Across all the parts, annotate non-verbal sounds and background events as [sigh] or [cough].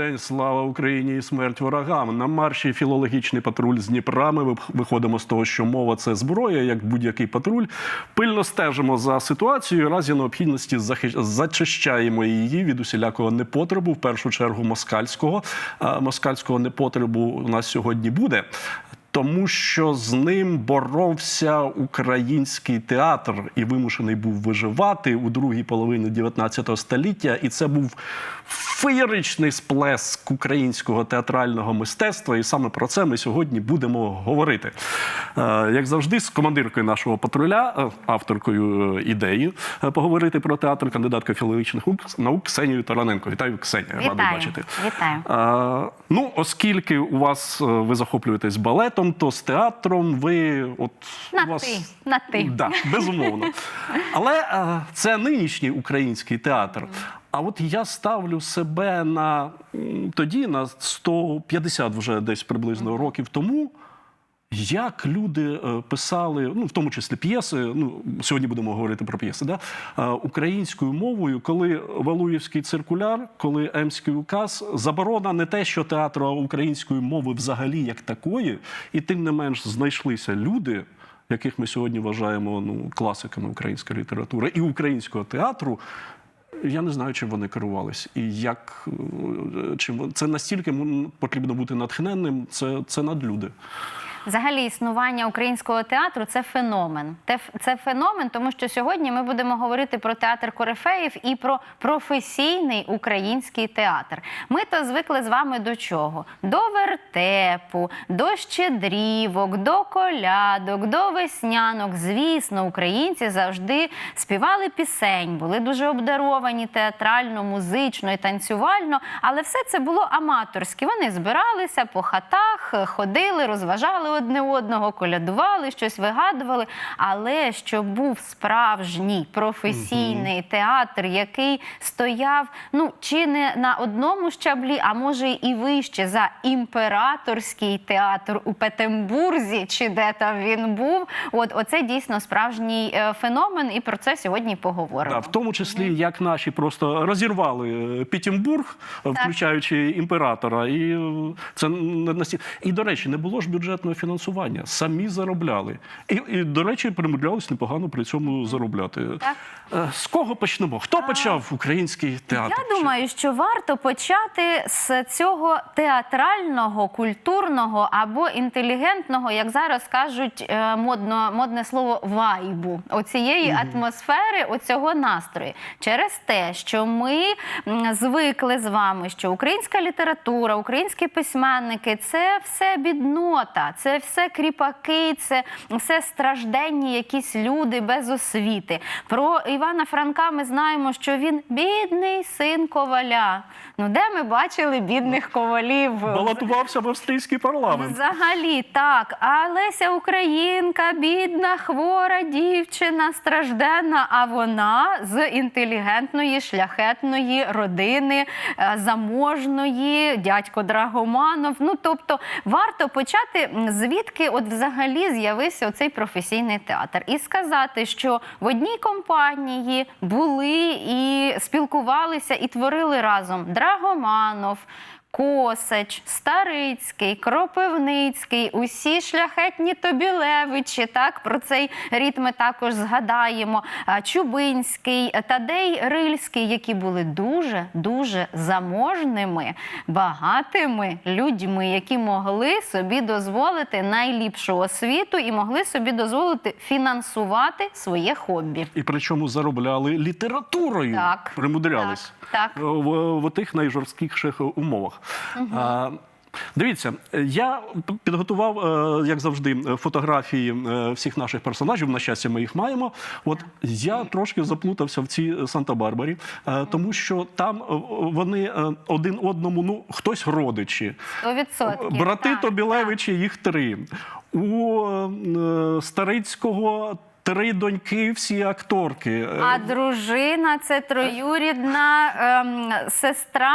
День, слава Україні і смерть ворогам. На марші філологічний патруль з Дніпра. Ми виходимо з того, що мова це зброя, як будь-який патруль. Пильно стежимо за ситуацією. Разі необхідності зачищаємо її від усілякого непотребу, в першу чергу москальського. Москальського непотребу у нас сьогодні буде. Тому що з ним боровся український театр і вимушений був виживати у другій половині 19 століття. І це був феєричний сплеск українського театрального мистецтва. І саме про це ми сьогодні будемо говорити. Е, Як завжди, з командиркою нашого патруля, е, авторкою е, ідеї поговорити про театр, кандидаткою філологічних наук- Ксенією Тараненко. Вітаю, Ксенія. Радий бачити. Вітаю. Ну, оскільки у вас ви захоплюєтесь балетом, то з театром ви от На у вас... ти, на ти. Да, безумовно. Але це нинішній український театр. А от я ставлю себе на тоді, на 150 вже десь приблизно років тому. Як люди е, писали, ну в тому числі п'єси, ну сьогодні будемо говорити про п'єси, да? е, українською мовою, коли Валуєвський циркуляр, коли Емський указ, заборона не те, що театру а української мови взагалі як такої, і тим не менш знайшлися люди, яких ми сьогодні вважаємо ну, класиками української літератури і українського театру. Я не знаю, чим вони керувались, і як е, чим це настільки потрібно бути натхненним. Це, це надлюди. Взагалі, існування українського театру це феномен. Це феномен, тому що сьогодні ми будемо говорити про театр корифеїв і про професійний український театр. Ми то звикли з вами до чого? До вертепу, до щедрівок, до колядок, до веснянок. Звісно, українці завжди співали пісень, були дуже обдаровані театрально, музично і танцювально, але все це було аматорське. Вони збиралися по хатах, ходили, розважали одне одного, колядували, щось вигадували. Але щоб був справжній професійний театр, який стояв ну чи не на одному щаблі, а може і вище за імператорський театр у Петембурзі, чи де там він був. От оце дійсно справжній е, феномен, і про це сьогодні поговоримо. Да, в тому числі, як наші просто розірвали е, Пітімбург, е, включаючи імператора, і це не. І до речі, не було ж бюджетного фінансування. Самі заробляли. І, і до речі, примудрялись непогано при цьому заробляти. Так. Е, З кого почнемо? Хто почав український театр? Я думаю, що варто почати з цього театрального, культурного або інтелігентного, як зараз кажуть, е, модно, модне слово вайбу, оцієї атмосфери, оцього настрою. Через те, що ми звикли з вами, що українська література, українські письменники це все біднота, це все кріпаки, це все стражденні якісь люди без освіти. Про Івана Франка ми знаємо, що він бідний син коваля. Ну де ми бачили бідних ковалів? Балотувався в австрійський парламент. Взагалі так, а Леся Українка, бідна, хвора дівчина, стражденна. А вона з інтелігентної, шляхетної родини, е, заможної, дядько Драгоманов. Ну тобто, варто почати м, звідки, от взагалі з'явився оцей професійний театр, і сказати, що в одній компанії були і спілкувалися, і творили разом Драгоманов. Косач, Старицький, Кропивницький, усі шляхетні Тобілевичі. Так про цей рід ми також згадаємо. Чубинський, Тадей Рильський, які були дуже дуже заможними, багатими людьми, які могли собі дозволити найліпшу освіту і могли собі дозволити фінансувати своє хобі. І причому заробляли літературою. Так, Примудрялись. так, так. В, в тих найжорсткіших умовах. Дивіться, я підготував, е, як завжди, фотографії е, всіх наших персонажів. На щастя, ми їх маємо. От я трошки заплутався в цій Санта-Барбарі, е, тому що там вони один одному, ну хтось родичі, 100%. брати так, Тобілевичі, їх три. У Старицького Три доньки, всі акторки. Е, А дружина це троюрідна ем, сестра.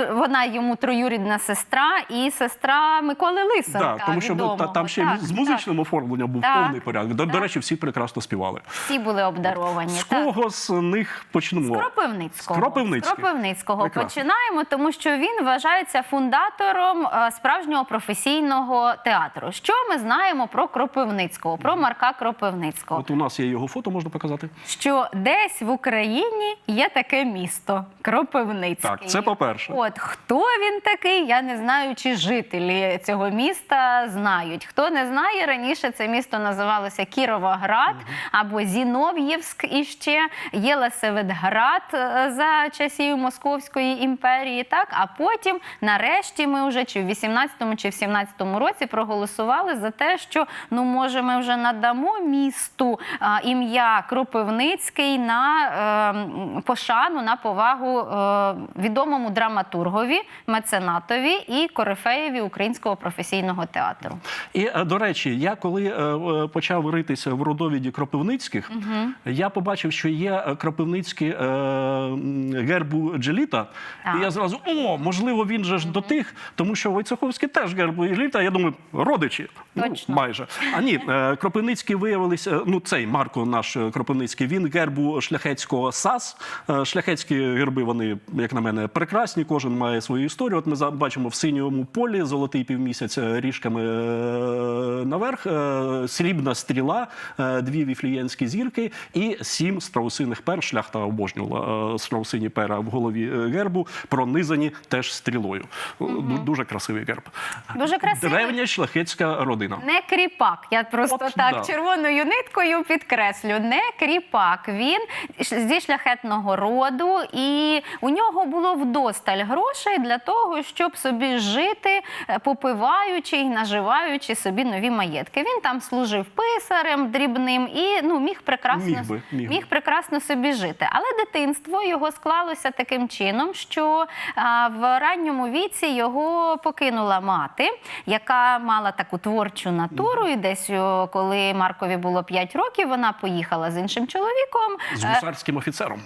е, вона йому троюрідна сестра і сестра Миколи Лисенка. Да, тому що ну, та, відомого. там ще Так, з музичним оформленням був Так, повний порядок. До, до речі, всі прекрасно співали. всі були обдаровані. З так. кого з них почнемо? З Кропивницького. З Кропивницького. З Кропивницького Прекрасно. починаємо, тому що він вважається фундатором е, справжнього професійного театру. Що ми знаємо про Кропивницького, про Марка Кропивницького? От у нас є його фото, можна показати. Що десь в Україні є таке місто Кропивницький. Так, це по-перше. От хто він такий, я не знаю, чи жителі цього міста знають. Хто не знає, раніше це місто називалося Кіровоград або Зінов'євськ іще, Єлисаветград е, за часів Московської імперії. Так, а потім, нарешті, ми вже чи в 18-му, чи в 17-му році проголосували за те, що ну може ми вже надамо місту а, ім'я Кропивницький на е, пошану, на повагу е, відомому драматургові, меценатові і корифеєві українського професійного театру. І е, до речі, я коли е, е, почав ритися в родовіді Кропивницьких, я побачив, що є е, Кропивницькі е, гербу Джеліта. Так. І я зразу о, можливо, він же ж до тих, тому що Войцеховський теж гербу Джеліта. Я думаю, родичі. Точно. Ну, майже. А ні, е, Кропивницькі виявилися. Ну, цей Марко, наш е, Кропивницький, він гербу шляхетського САС. Е, Шляхетські герби, вони, як на мене, прекрасні. Кожен має свою історію. От ми бачимо в синьому полі золотий півмісяць ріжками е, наверх, срібна стріла, дві віфлієнські зірки і сім страусиних пер. Шляхта обожнювала страусині пера в голові гербу, пронизані теж стрілою. Ду- Дуже красивий герб. Дуже красивий. Древня шляхетська родина. Не кріпак. Я просто От, так да. червоною ниткою підкреслю. Не кріпак. Він зі шляхетного роду, і у нього було вдосталь грошей для того, щоб собі жити, е, попиваючи і наживаючи собі нові маєтки. Він там служив писарем дрібним і ну міг прекрасно Міг би, міг би. прекрасно собі жити. Але дитинство його склалося таким чином, що а, в ранньому віці його покинула мати, яка мала таку творчу натуру. І десь коли Маркові було 5 років, вона поїхала з іншим чоловіком. З е, гусарським офіцером.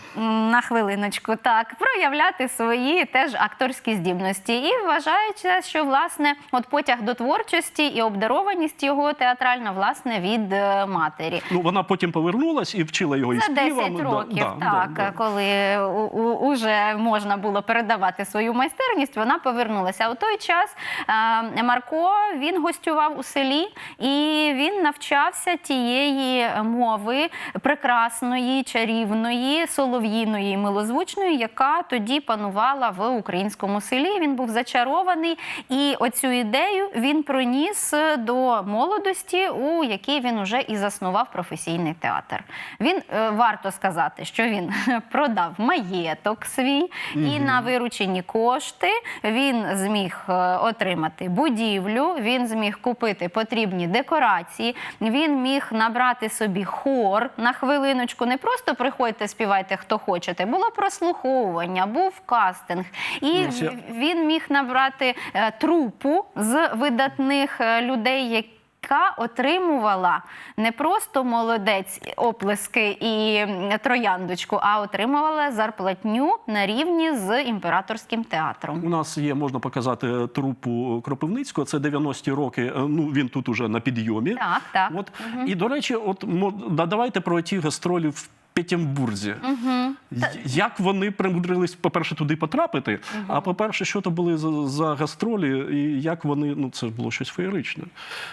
На хвилиночку, так, проявляти свої теж акторські здібності. І вважається, що власне от потяг до творчості і обдарованість його театральна, власне, від е, матері. Ну, вона потім повернулась і вчила його і За 10 років, да, так, да, да. коли у, у, уже можна було передавати свою майстерність, вона повернулася. У той час е, Марко він гостював у селі і він навчався тієї мови прекрасної, чарівної, солов'їної, милозвучної, яка тоді панувала в українському селі. Він був зачарований, і оцю ідею він проніс до молодості, у якій він уже і заснував професійний театр. Він е, варто сказати, що він [laughs] продав маєток свій, і на виручені кошти він зміг е, отримати будівлю, він зміг купити потрібні декорації, він міг набрати собі хор на хвилиночку. Не просто приходьте, співайте, хто хочете. Було прослуховування, був кастинг, і Ну, він міг набрати е, трупу з видатних е, людей, які яка отримувала не просто молодець оплески і трояндочку, а отримувала зарплатню на рівні з імператорським театром. У нас є, можна показати трупу Кропивницького. Це 90-ті роки. е, Ну він тут уже на підйомі. Так, так. От і до речі, от давайте про ті гастролі в Петербурзі. Угу. Як вони примудрились, по-перше, туди потрапити, а по-перше, що то були за, за гастролі, і як вони, ну це було щось феєричне.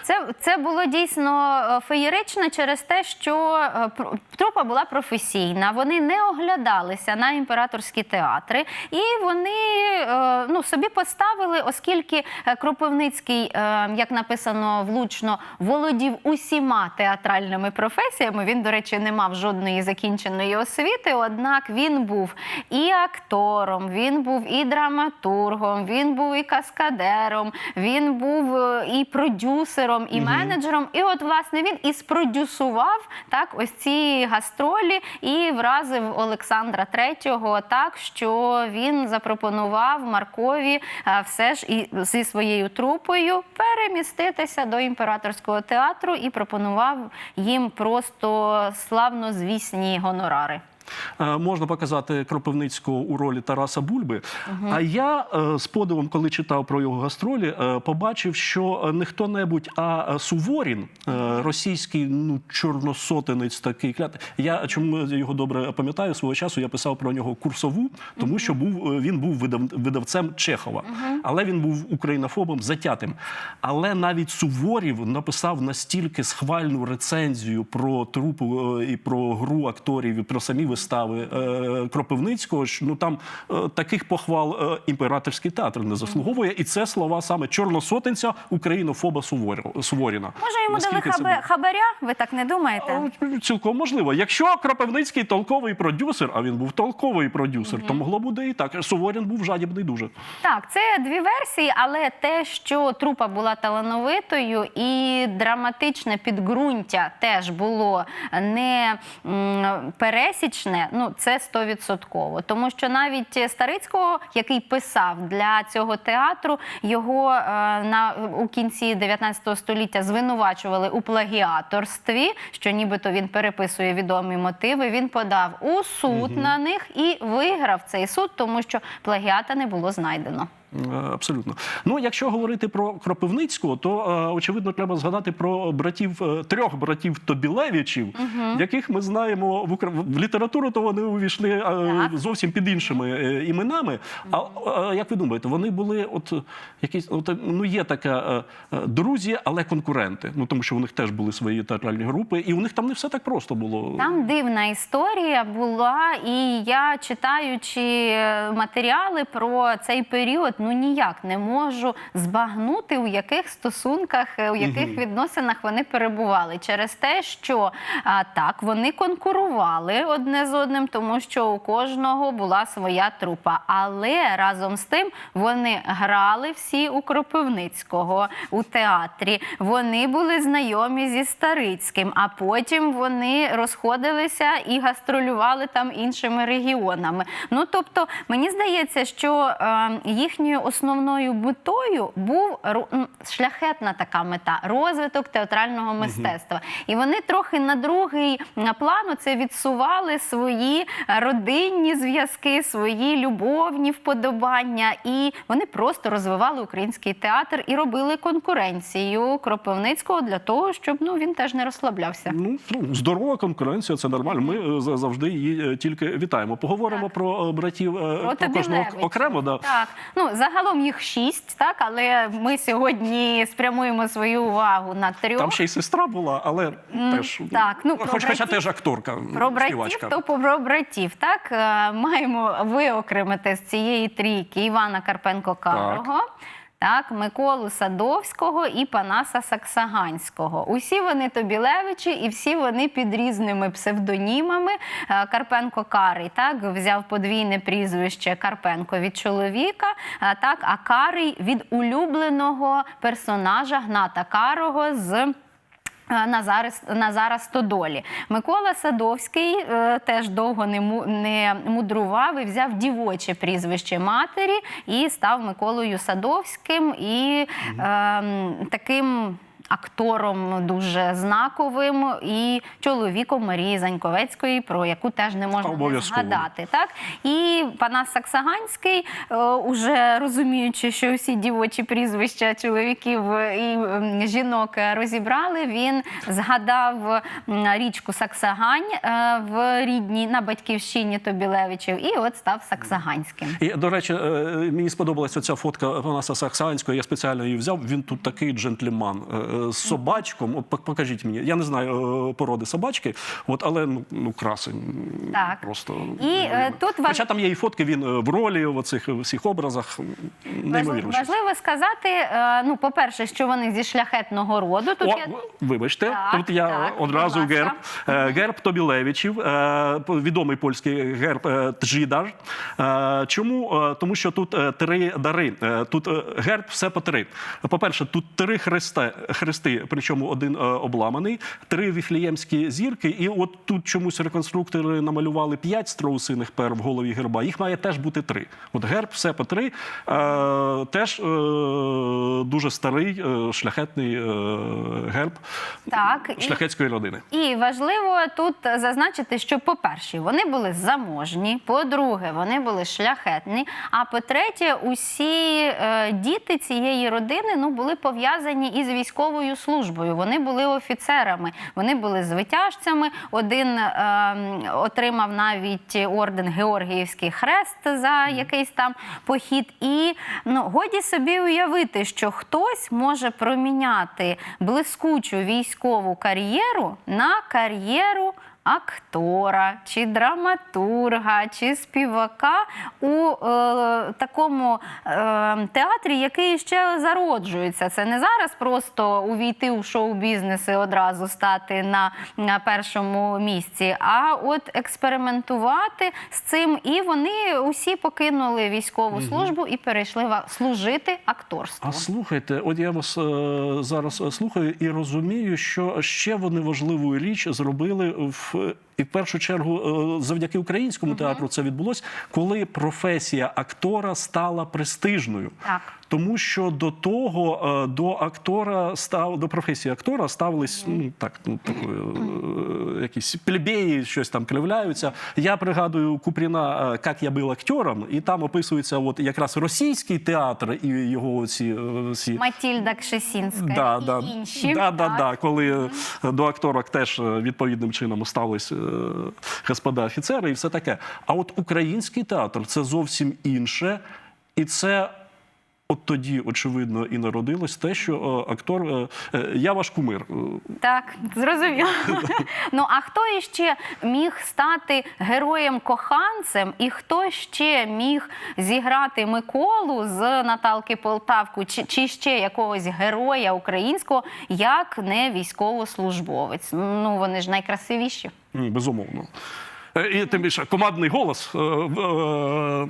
Це, це було дійсно е, феєрично через те, що е, трупа була професійна. Вони не оглядалися на імператорські театри, і вони е, ну, собі поставили, оскільки Кропивницький, як написано влучно, володів усіма театральними професіями. Він, до речі, не мав жодної закінченої освіти. Однак він був і актором, він був і драматургом, він був і каскадером, він був е, і продюсером, і менеджером. І от власне він і спродюсував так ось ці гастролі і вразив Олександра III так, що він запропонував Маркові е, все ж і зі своєю трупою переміститися до імператорського театру і пропонував їм просто славнозвісні гонорари. Е, Можна показати Кропивницького у ролі Тараса Бульби. А я е, з подивом, коли читав про його гастролі, е, побачив, що не хто-небудь, а е, Суворін, російський ну, чорносотенець такий клят. Я чому його добре пам'ятаю, свого часу я писав про нього курсову, тому що був він був видав, видавцем Чехова, але він був українофобом затятим. Але навіть Суворів написав настільки схвальну рецензію про трупу і про гру акторів, і про самі вистави е, Кропивницького. що, Ну там е, таких похвал е, імператорський театр не заслуговує, і це слова саме чорносотенця українофоба Суворі- Суворіна. Може, йому дали хабе, хабаря? Ви так не думаєте? Цілком можливо. Якщо Кропивницький толковий продюсер, а він був толковий продюсер, то могло буде і так. Суворін був жадібний дуже. Так, це дві версії, але те, що трупа була талановитою, і драматичне підґрунтя теж було не м, пересічне, ну це стовідсотково. Тому що навіть Старицького, який писав для цього театру, його е, на у кінці 19 століття звинувачували у плагіаторстві, що нібито він переписує відомі мотиви. Він подав у суд на них і виграв цей суд, тому що плагіата не було знайдено. Е, Абсолютно. Ну, якщо говорити про Кропивницького, то е, очевидно треба згадати про братів е, трьох братів Тобілевичів, яких ми знаємо в Укра... в літературу, то вони увійшли Так. зовсім під іншими іменами. А як ви думаєте, вони були от якісь от, ну є така друзі, але конкуренти. Ну тому що у них теж були свої театральні групи, і у них там не все так просто було. Там дивна історія була, і я читаючи матеріали про цей період, ну ніяк не можу збагнути, у яких стосунках, е, у яких відносинах вони перебували. Через те, що а, так вони конкурували одне з одним, тому що у кожного була своя трупа. Але разом з тим вони грали всі у Кропивницького у театрі. Вони були знайомі зі Старицьким, а потім вони розходилися і гастролювали там іншими регіонами. Ну тобто, мені здається, що е, їхньою основною метою був шляхетна така мета розвиток театрального мистецтва. І вони трохи на другий план це відсували свої родинні зв'язки, свої любовні вподобання. І вони просто розвивали український театр і робили конкуренцію Кропивницького для того, щоб ну він теж не розслаблявся. Ну, ну, здорова конкуренція, це нормально. Ми е, завжди її е, тільки вітаємо. Поговоримо про е, братів Про про кожного окремо. Да. Так, ну загалом їх шість, так, але ми сьогодні спрямуємо свою увагу на трьох. Там ще й сестра була, але теж так, ну, про хоч, хоча братів- теж акторка, Про братів, то про братів. Так Е, маємо виокремити з цієї трійки Івана Карпенко Карого. Так, Миколу Садовського і Панаса Саксаганського. Усі вони Тобілевичі, і всі вони під різними псевдонімами. Е, Карпенко Карий так взяв подвійне прізвище Карпенко від чоловіка. е, Так, а Карий від улюбленого персонажа Гната Карого з. Е, зараз то долі. Микола Садовський е, теж довго не, му, не мудрував і взяв дівоче прізвище матері і став Миколою Садовським і е, таким. Актором дуже знаковим і чоловіком Марії Заньковецької, про яку теж не можна не згадати. Так і Панас Саксаганський, е, уже розуміючи, що всі дівочі прізвища чоловіків і жінок розібрали, він згадав річку Саксагань е, в рідній на батьківщині Тобілевичів, і от став Саксаганським. І, до речі, е, мені сподобалася ця фотка Панаса Саксанського, я спеціально її взяв. Він тут такий джентльман. Е, е, з собачком. От покажіть мені. Я не знаю е, породи собачки, от, але ну, ну красень. Так. Просто І, е, тут важ- Хоча там є і фотки, він е, в ролі в оцих всіх образах. Неймовірно. Важливо, сказати, е, ну, по-перше, що вони зі шляхетного роду. Тут О, я... вибачте, Так, тут я так, одразу герб. Е, Герб Тобілевичів, е, відомий польський герб е, Тжідар. Е, Чому? Е, Тому що тут е, три дари. Е, Тут е, герб все по три. По-перше, тут три хрести, хрести, причому один е, обламаний, три віфліємські зірки. І от тут чомусь реконструктори намалювали п'ять страусиних пер в голові герба. Їх має теж бути три. От герб все по три. Е, Теж е, дуже старий шляхетний герб Так, і- шляхетської родини. І важливо тут зазначити, що, по-перше, вони були заможні, по-друге, вони були шляхетні. А по-третє, усі діти цієї родини ну, були пов'язані із військовою службою. Вони були офіцерами, вони були звитяжцями. Один е, отримав навіть орден Георгіївський хрест за якийсь там похід. І ну, годі собі уявити, що хтось може проміняти блискучу військову кар'єру на кар'єру. Актора чи драматурга чи співака у е, такому е, театрі, який ще зароджується. Це не зараз просто увійти у шоу-бізнес і одразу стати на, на першому місці, а от експериментувати з цим. І вони усі покинули військову службу і перейшли служити акторству. А слухайте, от я вас е, зараз е, слухаю і розумію, що ще вони важливу річ зробили в. foot І в першу чергу е, завдяки українському театру це відбулось, коли професія актора стала престижною. Так. Тому що до того е, до актора став до професії актора ставились ну так, ну такої, е, якісь плебеї, щось там кривляються. Я пригадую Купріна «Як я був актором, і там описується от якраз російський театр і його ці всі. Матільда Кшесінська Да, і да, інші. да, да, Так. да, коли до акторок теж відповідним чином ставились господа офіцери і все таке. А от український театр це зовсім інше, і це. От тоді, очевидно, і народилось те, що е, актор е, е, я ваш кумир. Так, зрозуміло. [laughs] ну а хто іще міг стати героєм-коханцем, і хто ще міг зіграти Миколу з Наталки Полтавку, чи, чи ще якогось героя українського, як не військовослужбовець? Ну вони ж найкрасивіші. Безумовно. Е, І тим більше командний голос е, в- е,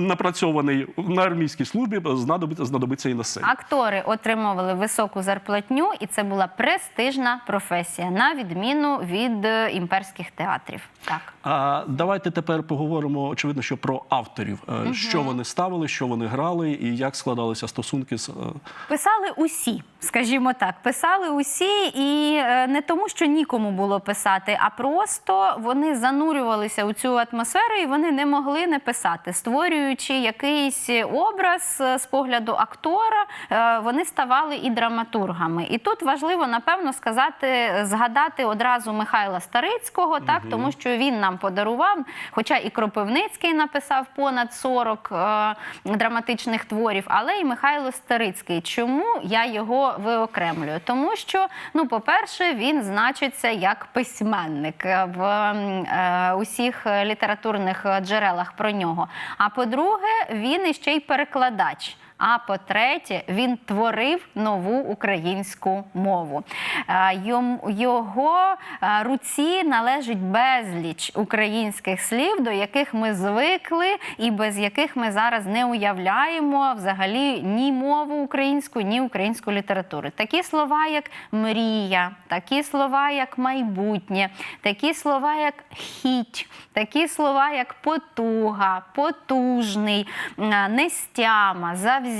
напрацьований на армійській службі знадобиться, знадобиться і на сцені. Актори отримували високу зарплатню, і це була престижна професія, на відміну від імперських театрів. Так. А давайте тепер поговоримо, очевидно, що про авторів, Е, що вони ставили, що вони грали, і як складалися стосунки з Писали усі, скажімо так, писали усі, і е, не тому, що нікому було писати, а просто вони занурювалися у цю атмосферу, і вони не могли не писати, створюючи якийсь образ е, з погляду актора, е, вони ставали і драматургами. І тут важливо, напевно, сказати, згадати одразу Михайла Старицького, так тому що він нам подарував, хоча і Кропивницький написав понад 40 е, драматичних творів, але і Михайло Старицький. Чому я його виокремлюю? Тому що, ну, по-перше, він значиться як письменник е, в е, усіх літературних джерелах про нього. А по-друге, він іще й перекладач. А по-третє, він творив нову українську мову. Е, Його е, руці належить безліч українських слів, до яких ми звикли, і без яких ми зараз не уявляємо взагалі ні мову українську, ні українську літературу. Такі слова, як мрія, такі слова, як майбутнє, такі слова, як хіть, такі слова, як потуга, потужний, нестяма, завзяття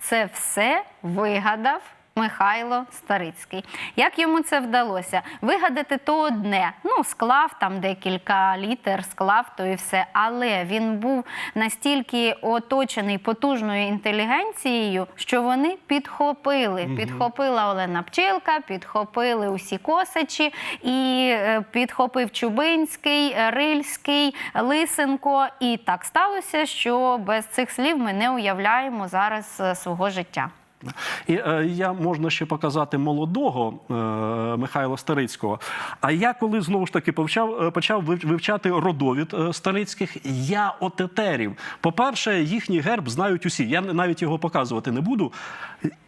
це все вигадав. Михайло Старицький. Як йому це вдалося? Вигадати то одне. Ну, склав там декілька літер, склав то і все. Але він був настільки оточений потужною інтелігенцією, що вони підхопили. Підхопила Олена Пчілка, підхопили усі косачі, і е, підхопив Чубинський, Рильський, Лисенко. І так сталося, що без цих слів ми не уявляємо зараз е, свого життя. І е, я можна ще показати молодого е, Михайла Старицького. А я коли знову ж таки почав, е, почав вивчати родовід е, Старицьких, я отетерів. По-перше, їхній герб знають усі. Я навіть його показувати не буду.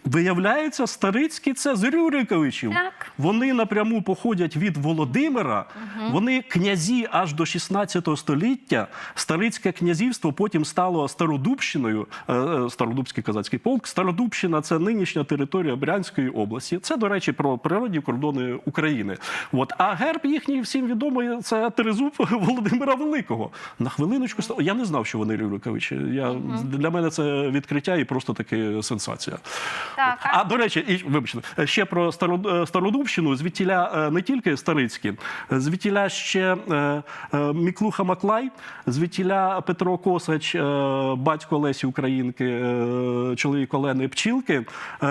Виявляється, Старицькі це з Рюриковичів. Так. Вони напряму походять від Володимира. Вони князі аж до 16 століття. Старицьке князівство потім стало Стародубщиною, е, е, Стародубський козацький полк. Стародубщина це нинішня територія Брянської області. Це, до речі, про природні кордони України. От. А герб їхній всім відомий це тризуб [laughs] Володимира Великого. На хвилиночку ста- я не знав, що вони Рюриковичі. Я, Для мене це відкриття і просто таки сенсація. Так, А до речі, і вибачте, ще про е, Стародубщину. Звідтіля е, не тільки Старицькі, звідтіля ще е, Міклуха Маклай, звідтіля Петро Косач, батько Лесі Українки, чоловік Олени Пчілки, е,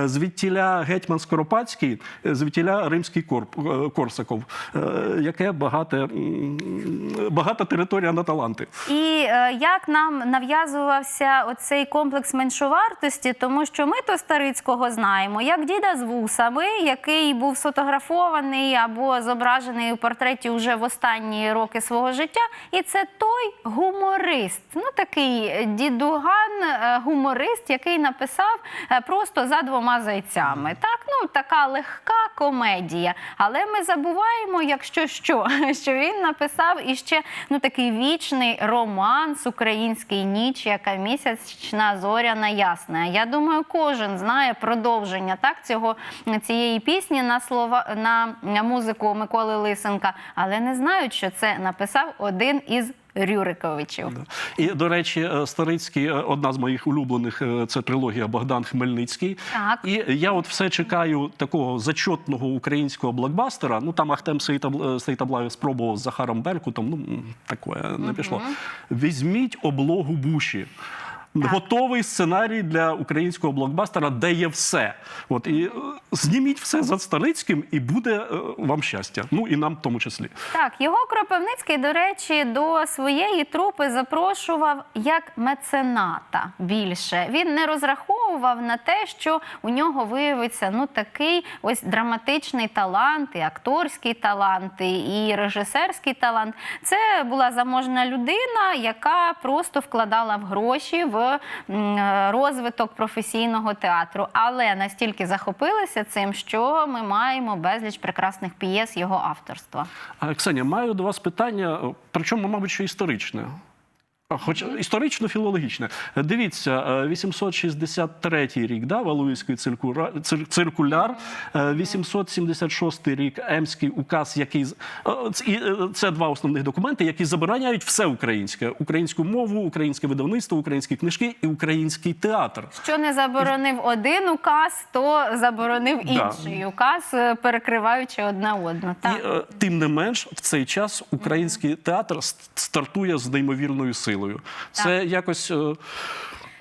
звідтіля Гетьман Скоропадський, е, звідтіля Римський Корп, е, Корсаков, яке багате, багата територія на таланти. І як нам нав'язувався оцей комплекс меншовартості, тому що ми то Старицького знаємо, як діда з вусами, який був сфотографований або зображений у портреті вже в останні роки свого життя. І це той гуморист, ну такий дідуган, гуморист, який написав е, просто за двома зайцями. Так, ну така легка комедія. Але ми забуваємо, якщо що, [laughs] що він написав іще ну такий вічний романс Український ніч, яка місячна зоряна ясна. Я думаю, кожен знає продовження так цього цієї пісні на слова на музику Миколи Лисенка, але не знають, що це написав один із Рюриковичів. І, до речі, е, Старицький, е, одна з моїх улюблених, е, це трилогія Богдан Хмельницький. Так. І я от все чекаю такого зачетного українського блокбастера. Ну там Ахтем Сейтаб- Сейтаблаєв спробував з Захаром Беркутом, ну таке не пішло. Візьміть облогу Буші. Готовий сценарій для українського блокбастера, де є все. От і е, зніміть все за Старицьким, і буде е, вам щастя. Ну і нам в тому числі. Так, його Кропивницький, до речі, до своєї трупи запрошував як мецената більше. Він не розраховував на те, що у нього виявиться ну такий ось драматичний талант, і акторський талант, і режисерський талант. Це була заможна людина, яка просто вкладала в гроші в розвиток професійного театру, але настільки захопилися цим, що ми маємо безліч прекрасних п'єс його авторства. Оксаня, Ксенія, маю до вас питання, причому, мабуть, що історичне. Хоч історично-філологічне. Дивіться, е, 863 рік, да, Валуївський циркуляр, е, 876 рік Емський указ, який е, е, це два основних документи, які забороняють все українське: українську мову, українське видавництво, українські книжки і український театр. Що не заборонив один указ, то заборонив Да. інший указ, е, перекриваючи одна одну. Так. І е, тим не менш, в цей час український театр стартує з неймовірною силою. Це якось.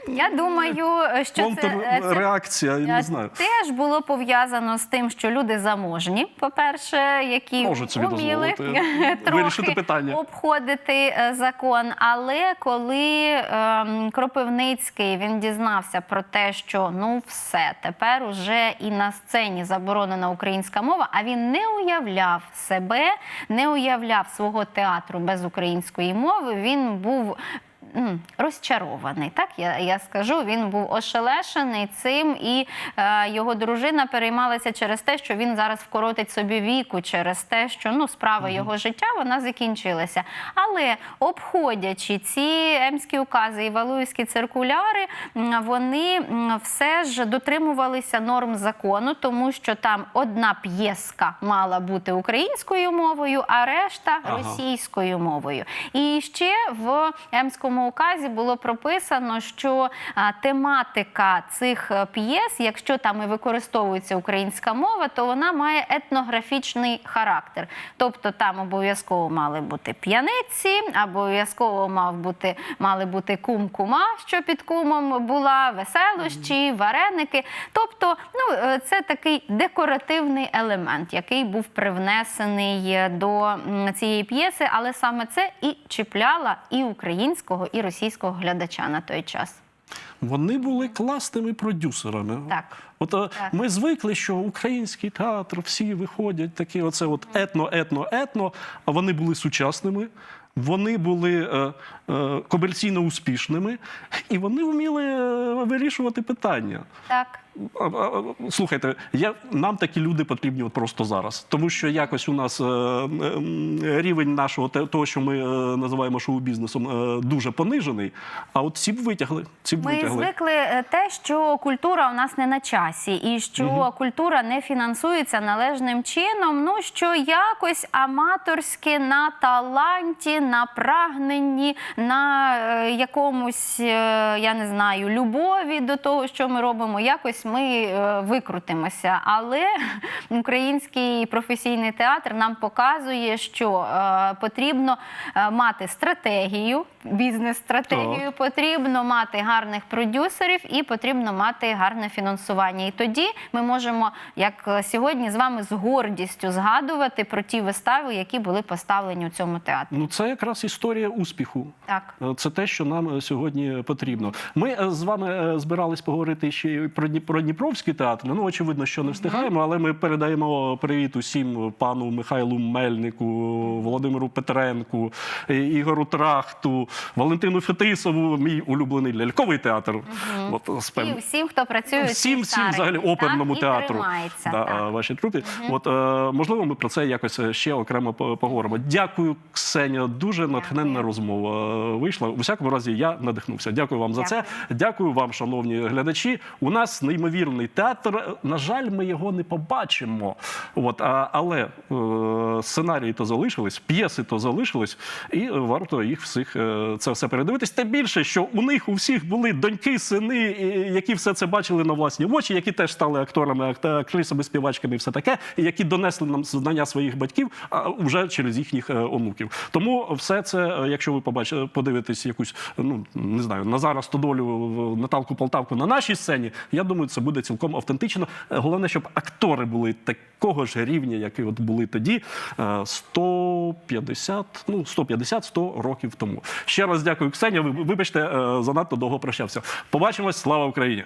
Е, Я думаю, що це, е, Контрреакція, я не Е, знаю. Теж було пов'язано з тим, що люди заможні, по-перше, які Можуть собі вміли дозволити [laughs] трохи питання. обходити е, закон. Але коли ем, Кропивницький він дізнався про те, що ну все, тепер уже і на сцені заборонена українська мова, а він не уявляв себе, не уявляв свого театру без української мови. Він був розчарований. Так я, я скажу. Він був ошелешений цим, і е, його дружина переймалася через те, що він зараз вкоротить собі віку, через те, що ну справа його життя вона закінчилася. Але обходячи ці емські укази і валуївські циркуляри, вони все ж дотримувалися норм закону, тому що там одна п'єска мала бути українською мовою, а решта Ага. російською мовою. І ще в Емському указі було прописано, що тематика цих е, п'єс, якщо там і використовується українська мова, то вона має етнографічний характер. Тобто там обов'язково мали бути п'яниці, обов'язково мав бути мали бути кум-кума, що під кумом була, веселощі, вареники. Тобто, ну е, це такий декоративний елемент, який був привнесений е, до цієї п'єси, але саме це і чіпляла і українського, і російського глядача на той час. вони були класними продюсерами. Так. От так. ми звикли, що український театр всі виходять такі, оце от етно, етно, етно. А вони були сучасними. Вони були е, е, комерційно успішними, і вони вміли е, вирішувати питання. Так. Слухайте, я, нам такі люди потрібні от просто зараз. Тому що якось у нас е, м, рівень нашого того, що ми е, називаємо шоу-бізнесом, е, дуже понижений. А от ці б витягли. Ці б Ми витягли. звикли е, те, що культура у нас не на часі, і що культура не фінансується належним чином. Ну що якось аматорськи на таланті, на прагненні, на е, якомусь, е, я не знаю, любові до того, що ми робимо. Якось ми е, викрутимося. Але [laughs] український професійний театр нам показує, що е, потрібно е, мати стратегію, бізнес-стратегію, потрібно мати гарних продюсерів і потрібно мати гарне фінансування. І тоді ми можемо, як сьогодні, з вами з гордістю згадувати про ті вистави, які були поставлені у цьому театрі. Ну, це якраз історія успіху. Так. Це те, що нам сьогодні потрібно. Ми з вами збирались поговорити ще про, Дні- про Дніпровський театр. Ну, очевидно, що не встигаємо, але ми передаємо привіт усім пану Михайлу Мельнику, Володимиру Петренку, Ігору Трахту, Валентину Фетисову, мій улюблений ляльковий театр. От, з І всім, хто працює Всім, всім взагалі оперному і театру. да, так. вашій трупі. От, е, можливо, ми про це якось е, ще окремо поговоримо. Дякую, Ксенія. Дуже натхненна розмова е, вийшла. У всякому разі, я надихнувся. Дякую вам за це. Дякую вам, шановні глядачі. У нас неймовірний театр. На жаль, ми його не побачимо. От, а, але е, сценарії то залишились, п'єси то залишились, і варто їх всіх е, це все передивитись. Тим більше, що у них у всіх були доньки, сини, які все це бачили на власні очі, які теж стали акторами, акт- актрисами, співачками і все таке, і які донесли нам знання своїх батьків а вже через їхніх е, онуків. Тому все це, е, якщо ви побачите, подивитесь якусь, ну не знаю, Назара Стодолю, Наталку Полтавку на нашій сцені, я думаю, буде цілком автентично. Е, Головне, щоб актори були такого ж рівня, які от були тоді, е, 150, ну 150-100 років тому. Ще раз дякую, Ксенія. Ви- Вибачте, е, занадто довго прощався. Побачимось. Слава Україні!